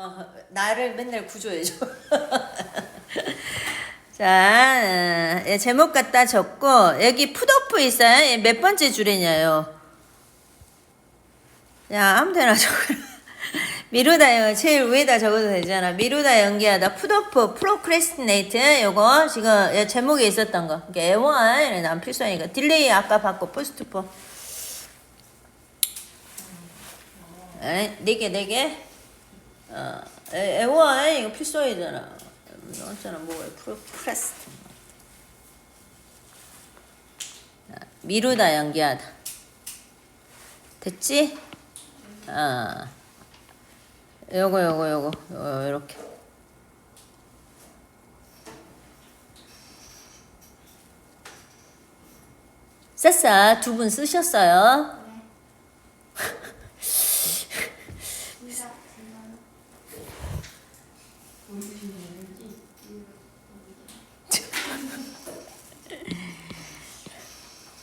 어, 나를 맨날 구조해줘. 자, 예, 제목 갖다 적고 여기 풋오프 있어요. 예, 몇 번째 줄이냐요? 야, 아무 데나 적어. 미루다 제일 위에다 적어도 되잖아. 미루다 연기하다 풋오프 프로크레스티네이트 요거 지금 예, 제목에 있었던 거. 애원 난 필수하니까 딜레이 아까 받고 포스트포. 에, 네 개, 네 개. 어, 애, 애원 이거 필수이잖아. 어쩌나 뭐야 프로크레스트. 미루다 연기하다. 됐지? 아. 요거 요거 요거 요 요렇게. 쌌싸 두 분 쓰셨어요?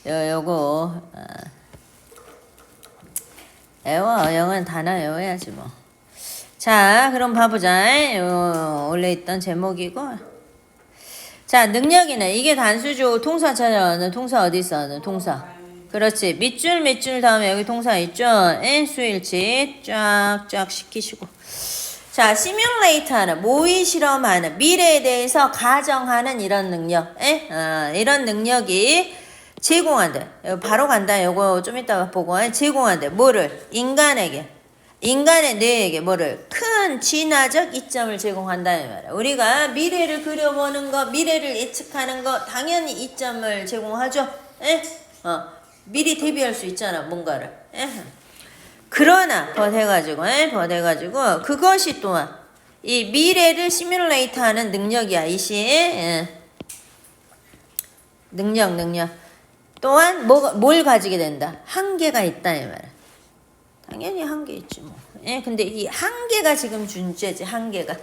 요 요거 아. 애워 영은 단어 외워야지 뭐. 자, 그럼 봐보자. 요, 원래 있던 제목이고. 자, 능력이네. 이게 단수죠. 통사 찾아왔는 통사 어디 있어? 통사. 그렇지. 밑줄 밑줄 다음에 여기 통사 있죠. 인수일치 쫙쫙 시키시고. 자, 시뮬레이터는 모의 실험하는 미래에 대해서 가정하는 이런 능력. 에? 어, 이런 능력이 제공한대. 이거 바로 간다. 요거 좀 이따가 보고 제공한대. 뭐를 인간에게 인간의 뇌에게 뭐를 큰 진화적 이점을 제공한다는 말이야. 우리가 미래를 그려보는 거, 미래를 예측하는 거 당연히 이점을 제공하죠. 에? 어, 미리 대비할 수 있잖아, 뭔가를. 에? 그러나 버해가지고, 에? 버해가지고 그것이 또한 이 미래를 시뮬레이트 하는 능력이야, 이시. 에? 능력, 능력. 또한 뭐, 뭘 가지게 된다? 한계가 있다 이 말이야. 당연히 한계 있지 뭐. 예, 근데 이 한계가 지금 존재지 한계가.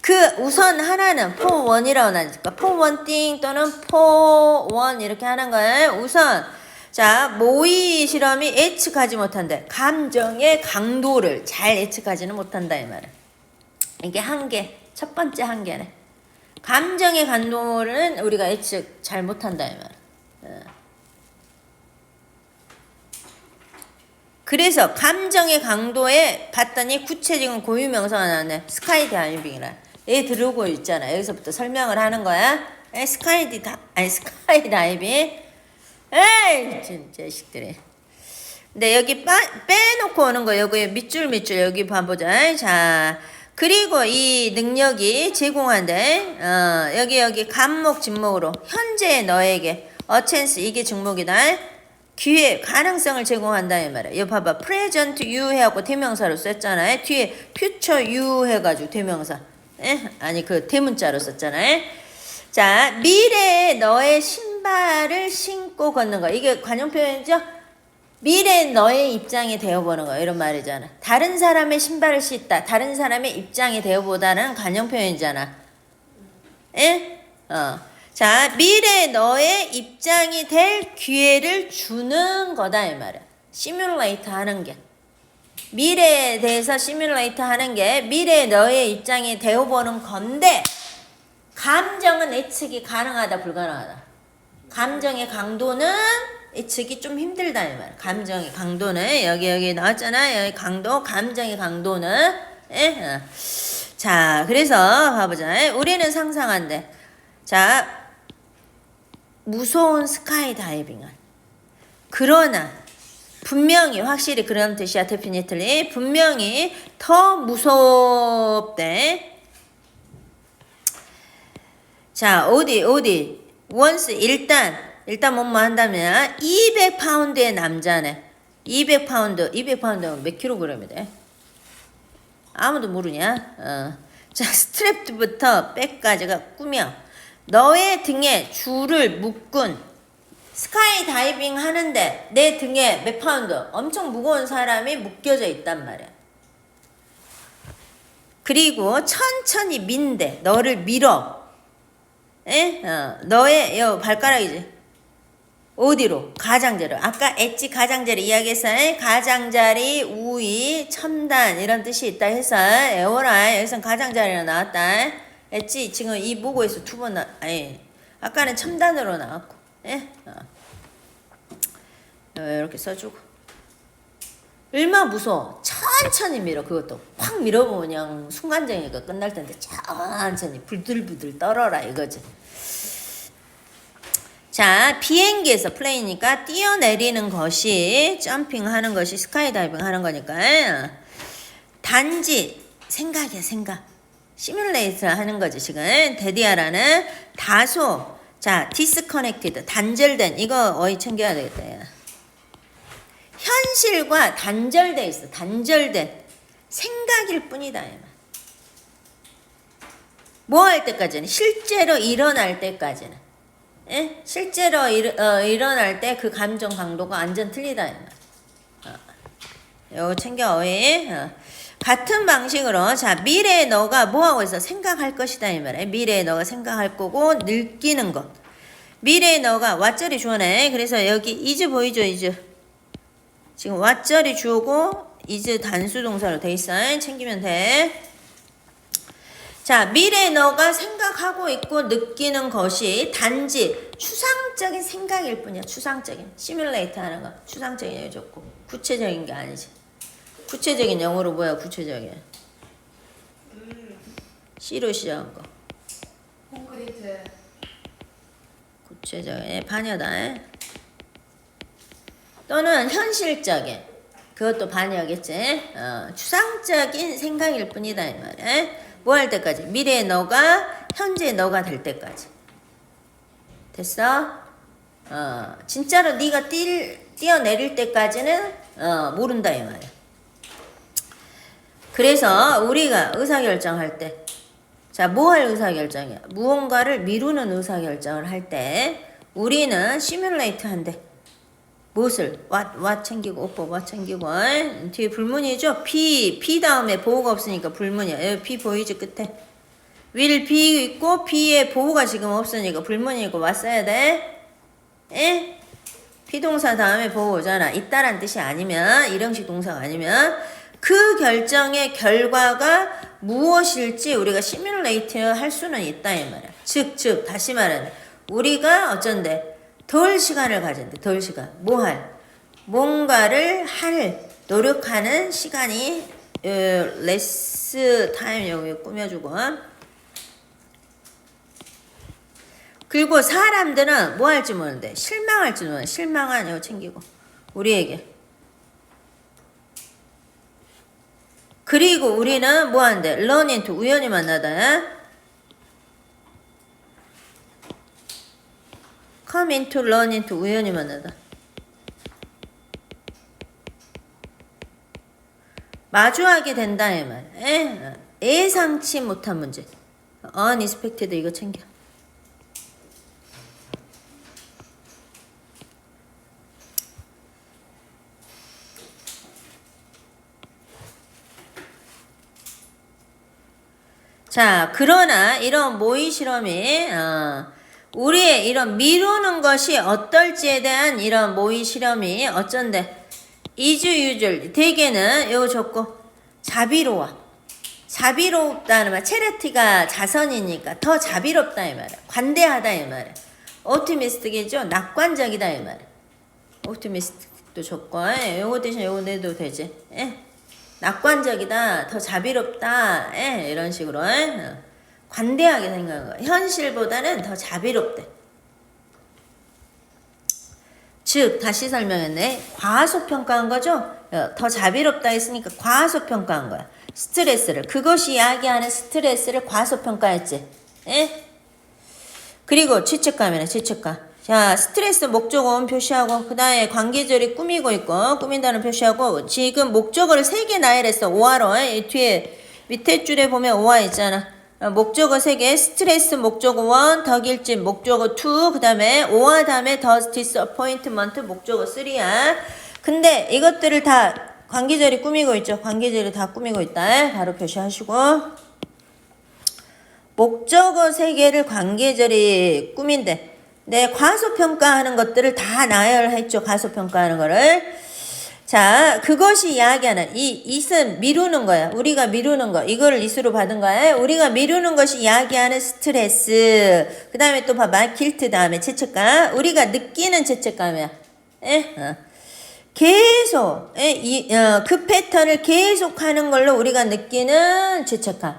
그 우선 하나는 포원이라고 나니까 포원띵 또는 포원 이렇게 하는 거예요. 우선 자 모의 실험이 예측하지 못한대. 감정의 강도를 잘 예측하지는 못한다 이 말은. 이게 한계 첫 번째 한계네. 감정의 강도는 우리가 예측 잘 못한다 이 말. 그래서 감정의 강도에 봤더니 구체적인 고유 명사가 나왔네. 스카이 다이빙이라. 얘 들어오고 있잖아. 여기서부터 설명을 하는 거야. 에, 스카이 다 아니 스카이 다이빙. 에이 진짜 자식들이. 근데 여기 빠, 빼놓고 오는 거 여기 밑줄 밑줄 여기 봐보자. 자 그리고 이 능력이 제공한대. 어, 여기 여기 감목 진목으로 현재 너에게 어챈스 이게 증목이다. 기회, 가능성을 제공한다 이 말이야. 여기 봐봐. present you 해갖고 대명사로 썼잖아요. 뒤에 future you 해가지고 대명사. 에? 아니 그 대문자로 썼잖아요. 자, 미래에 너의 신발을 신고 걷는 거. 이게 관용 표현이죠? 미래 너의 입장이 되어보는 거 이런 말이잖아. 다른 사람의 신발을 신다. 다른 사람의 입장이 되어보다는 관용 표현이잖아. 에? 어. 자, 미래 너의 입장이 될 기회를 주는 거다 이 말이야. 시뮬레이터 하는 게. 미래에 대해서 시뮬레이터 하는 게 미래 너의 입장이 되어보는 건데 감정은 예측이 가능하다 불가능하다. 감정의 강도는 예측이 좀 힘들다 이 말. 감정의 강도는 여기 여기 나왔잖아. 여기 강도 감정의 강도는 에? 어. 자 그래서 봐보자. 우리는 상상한대. 자 무서운 스카이 다이빙을. 그러나 분명히 확실히 그런 뜻이야 데피니틀리 분명히 더 무섭대. 자 어디 어디 원스 일단 일단 뭐뭐 한다면 200파운드의 남자네. 200파운드 200파운드면 몇 킬로그램이 돼? 아무도 모르냐? 어. 자 스트랩부터 백까지가 꾸며 너의 등에 줄을 묶은 스카이 다이빙 하는데 내 등에 몇 파운드 엄청 무거운 사람이 묶여져 있단 말이야. 그리고 천천히 민대 너를 밀어. 에? 어, 너의 여 발가락이지. 어디로? 가장자리. 아까 엣지 가장자리 이야기했어요. 가장자리, 우위, 첨단 이런 뜻이 있다 해서 에오라 여기선 가장자리로 나왔다. 엣지 지금 이 모고에서 두 번 나. 아니 아까는 첨단으로 나왔고. 예? 어. 이렇게 써주고. 얼마 무서워. 천천히 밀어. 그것도 확 밀어보면 그냥 순간적이니까 끝날 텐데 천천히 부들부들 떨어라 이거지. 자, 비행기에서 플레이니까 뛰어내리는 것이 점핑하는 것이 스카이다이빙 하는 거니까 단지 생각이야 생각. 시뮬레이터 하는 거지 지금 데디아라는 다소 자 디스커넥티드 단절된 이거 어이 챙겨야 되겠다. 야. 현실과 단절돼 있어 단절된 생각일 뿐이다. 뭐 할 때까지는 실제로 일어날 때까지는 예? 실제로 일, 어, 일어날 때 그 감정 강도가 완전 틀리다. 어. 챙겨 어이. 어. 같은 방식으로 자 미래에 너가 뭐 하고 있어 생각할 것이다 이 말이야. 미래에 너가 생각할 거고 느끼는 것. 미래에 너가 왓절이 주어네. 그래서 여기 이즈 보이죠 이즈. 지금 왓절이 주어고 이즈 단수 동사로 돼 있어. 챙기면 돼. 자, 미래 너가 생각하고 있고 느끼는 것이 단지 추상적인 생각일 뿐이야. 추상적인. 시뮬레이터 하는 거. 추상적인 게 좋고. 구체적인 게 아니지. 구체적인 영어로 뭐야, 구체적인. C로 시작한 거. 콘크리트 구체적인. 예, 반여다. 예. 또는 현실적인. 그것도 반여겠지. 어, 추상적인 생각일 뿐이다, 이 말이야. 뭐 할 때까지? 미래의 너가 현재의 너가 될 때까지. 됐어? 어, 진짜로 네가 뛸, 뛰어내릴 때까지는 어, 모른다 이 말이야. 그래서 우리가 의사결정할 때, 자, 뭐 할 의사결정이야? 무언가를 미루는 의사결정을 할 때, 우리는 시뮬레이트 한대. 무엇을? 왓, 왓 챙기고, 오빠 왓 챙기고, 어? 뒤에 불문이죠? 피, 피 다음에 보호가 없으니까 불문이야. 피 보이지, 끝에? will be 있고, 피에 보호가 지금 없으니까 불문이고, 왔어야 돼? 에? 피동사 다음에 보호 오잖아. 있다란 뜻이 아니면, 일형식 동사가 아니면, 그 결정의 결과가 무엇일지 우리가 시뮬레이트 할 수는 있다, 이 말이야. 즉, 즉, 다시 말하는, 우리가 어쩐데, 덜 시간을 가진대, 덜 시간. 뭐 할? 뭔가를 할, 노력하는 시간이, 어, 레스 타임 여기 꾸며주고. 그리고 사람들은 뭐 할지 모르는데, 실망할지 모르는데, 실망한 이거 챙기고. 우리에게. 그리고 우리는 뭐 learn into 우연히 만나다. come into, run into 우연히 만나다. 마주하게 된다 이 말. 에, 예상치 못한 문제. unexpected 이거 챙겨. 자, 그러나 이런 모의 실험이 어, 우리의 이런 미루는 것이 어떨지에 대한 이런 모의 실험이 어쩐데 이주 유절 대개는 요 좋고 자비로워. 자비롭다는 말 체리티가 자선이니까 더 자비롭다 이 말이야. 관대하다 이 말이야. 오티미스틱이죠? 낙관적이다 이 말이야. 오티미스틱도 좋고 예, 요거 대신 요거 내도 되지. 예. 낙관적이다 더 자비롭다 예, 이런 식으로 예. 관대하게 거야. 현실보다는 더 자비롭대. 즉, 다시 설명했네. 과소평가한 거죠? 어, 더 자비롭다 했으니까 과소평가한 거야. 스트레스를. 그것이 이야기하는 스트레스를 과소평가했지. 예? 그리고 죄책감이네, 죄책감. 자, 스트레스 목적어원 표시하고, 그 다음에 관계절이 꾸미고 있고, 꾸민다는 표시하고, 지금 목적어를 세 개 나열했어. 오화로. 이 뒤에, 밑에 줄에 보면 오화 있잖아. 어, 목적어 3개, 스트레스 목적어 1, 덕일진 목적어 2, 그 다음에 오화 다음에 더 디스어포인트먼트 목적어 3야. 근데 이것들을 다 관계절이 꾸미고 있죠. 관계절이 다 꾸미고 있다. 바로 표시하시고. 목적어 3개를 관계절이 꾸민대. 네, 과소평가하는 것들을 다 나열했죠. 과소평가하는 거를. 자, 그것이 이야기하는 이 이은 미루는 거야. 우리가 미루는 거. 이거를 이수로 받은 거야. 우리가 미루는 것이 이야기하는 스트레스. 그다음에 또 봐봐. 길트 다음에 죄책감. 우리가 느끼는 죄책감이야. 예? 어. 계속 예? 이, 어, 그 패턴을 계속 하는 걸로 우리가 느끼는 죄책감.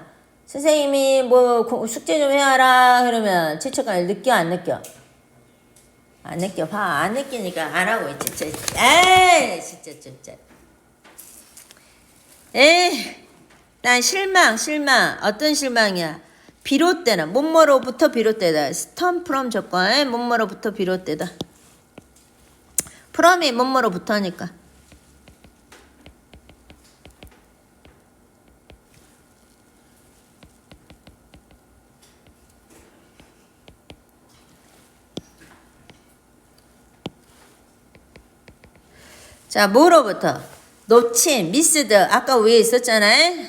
선생님이 뭐 고- 숙제 좀 해와라 그러면 죄책감을 느껴 안 느껴? 안 느껴 봐. 안 느끼니까 안 하고 있지. 에이 진짜 진짜. 에이 난 실망 실망 어떤 실망이야? 비롯되는 뭐뭐로부터 비롯되다. 스톰 프롬 조건 뭐뭐로부터 비롯되다. 프롬이 뭐뭐로부터니까. 자, 뭐로부터? 놓친, 미스드. 아까 위에 있었잖아요.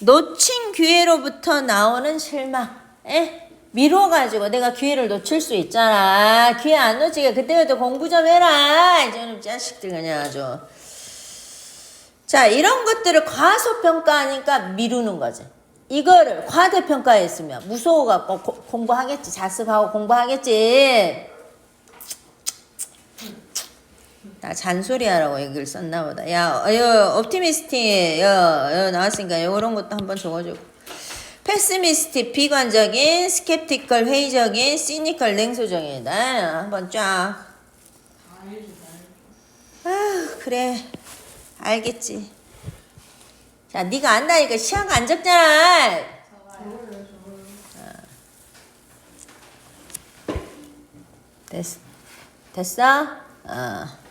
놓친 기회로부터 나오는 실망. 에? 미뤄가지고 내가 기회를 놓칠 수 있잖아. 기회 안 놓치게 그때그때 공부 좀 해라. 이제는 자식들 그냥 아주. 자, 이런 것들을 과소평가하니까 미루는 거지. 이거를 과대평가했으면 무서워갖고 고- 공부하겠지. 자습하고 공부하겠지. 나 잔소리하라고 여기를 썼나 보다. 야, 어, 여, 옵티미스틱, 여, 여 나왔으니까 이런 것도 한번 적어주고. 패스미스틱, 비관적인, 스캡티컬, 회의적인, 시니컬, 냉소적이다. 한번 쫙. 아, 그래. 알겠지. 자, 네가 안다니까 시야가 안 적잖아. 됐어. 됐어? 어.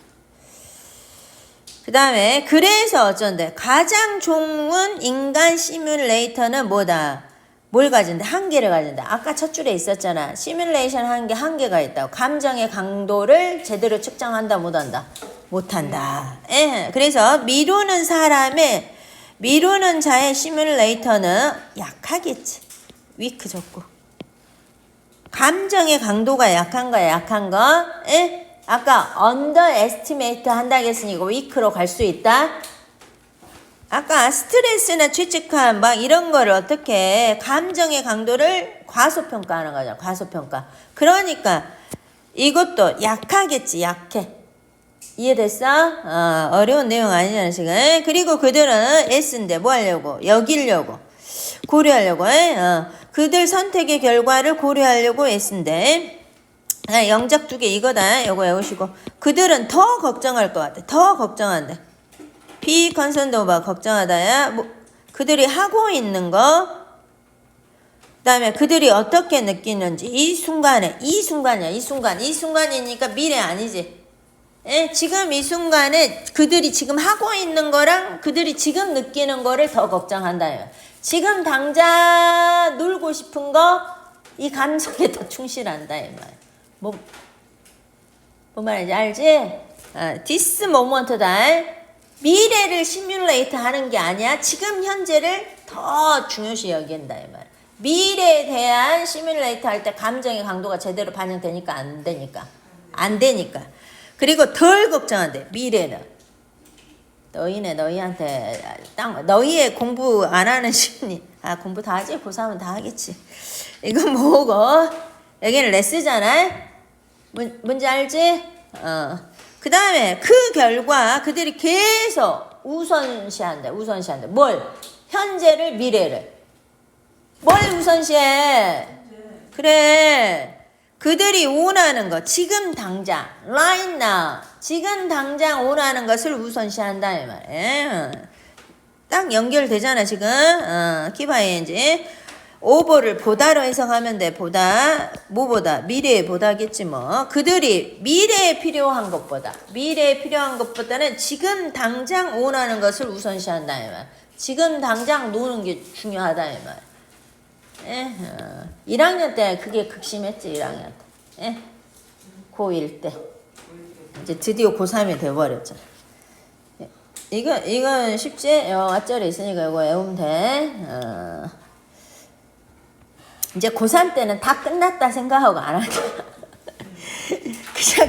그 다음에 그래서 어쩐데 가장 좋은 인간 시뮬레이터는 뭐다? 뭘 가진다? 한계를 가진다. 아까 첫 줄에 있었잖아. 시뮬레이션 한게 한계가 있다고. 감정의 강도를 제대로 측정한다 못한다? 못한다. 예. 그래서 미루는 사람의 미루는 자의 시뮬레이터는 약하겠지. 위크 적고. 감정의 강도가 약한 거야, 약한 거. 예? 아까 에스티메이트 한다고 했으니까 위크로 갈 수 있다. 아까 스트레스나 죄책감 막 이런 거를 어떻게 감정의 강도를 과소평가하는 거죠. 과소평가. 그러니까 이것도 약하겠지, 약해. 이해됐어? 어, 어려운 내용 아니잖아, 지금. 그리고 그들은 S인데 뭐 하려고? 여기려고. 고려하려고. 에? 어. 그들 선택의 결과를 고려하려고 S인데. 아, 영작 두 개 이거다. 요거 외우시고. 그들은 더 걱정할 것 같아. 더 걱정한대. 비 컨선드 오버 걱정하다야. 뭐, 그들이 하고 있는 거. 그 다음에 그들이 어떻게 느끼는지 이 순간에 이 순간이야 이 순간 이 순간이니까 미래 아니지 예, 지금 이 순간에 그들이 지금 하고 있는 거랑 그들이 지금 느끼는 거를 더 걱정한다요. 지금 당장 놀고 싶은 거 이 감정에 더 충실한다 이 말. 뭐, 뭐 말인지 알지? 아, 디스 모먼트다. 미래를 시뮬레이트 하는 게 아니야. 지금 현재를 더 중요시 여긴다 이 말. 미래에 대한 시뮬레이트 할 때 감정의 강도가 제대로 반영되니까 안 되니까 안 되니까. 그리고 덜 걱정한대 미래는 너희네 너희한테 땅 너희의 공부 안 하는 심리 아 공부 다 하지 고3은 다 하겠지 이건 뭐고 여기는 레스잖아 문, 뭔지 알지? 어 그 다음에 그 결과 그들이 계속 우선시한다 우선시한다. 뭘? 현재를 미래를. 뭘 우선시해? 그래. 그들이 원하는 것, 지금 당장, right now, 지금 당장 원하는 것을 우선시한다 이 말이에요. 딱 연결되잖아 지금. 어, 키바이엔지. 오버를 보다로 해석하면 돼. 보다, 뭐보다, 미래에 보다겠지 뭐. 그들이 미래에 필요한 것보다, 미래에 필요한 것보다는 지금 당장 원하는 것을 우선시한다 이 말. 지금 당장 노는 게 중요하다 이 말. 예, 어, 1학년 때 그게 극심했지 1학년 때. 예? 고1 때. 이제 드디어 고3이 돼버렸잖아. 예, 이거, 이건 쉽지? 어, 앞절에 있으니까 이거 외우면 돼. 어. 이제 고3 때는 다 끝났다 생각하고 안 하자. 그냥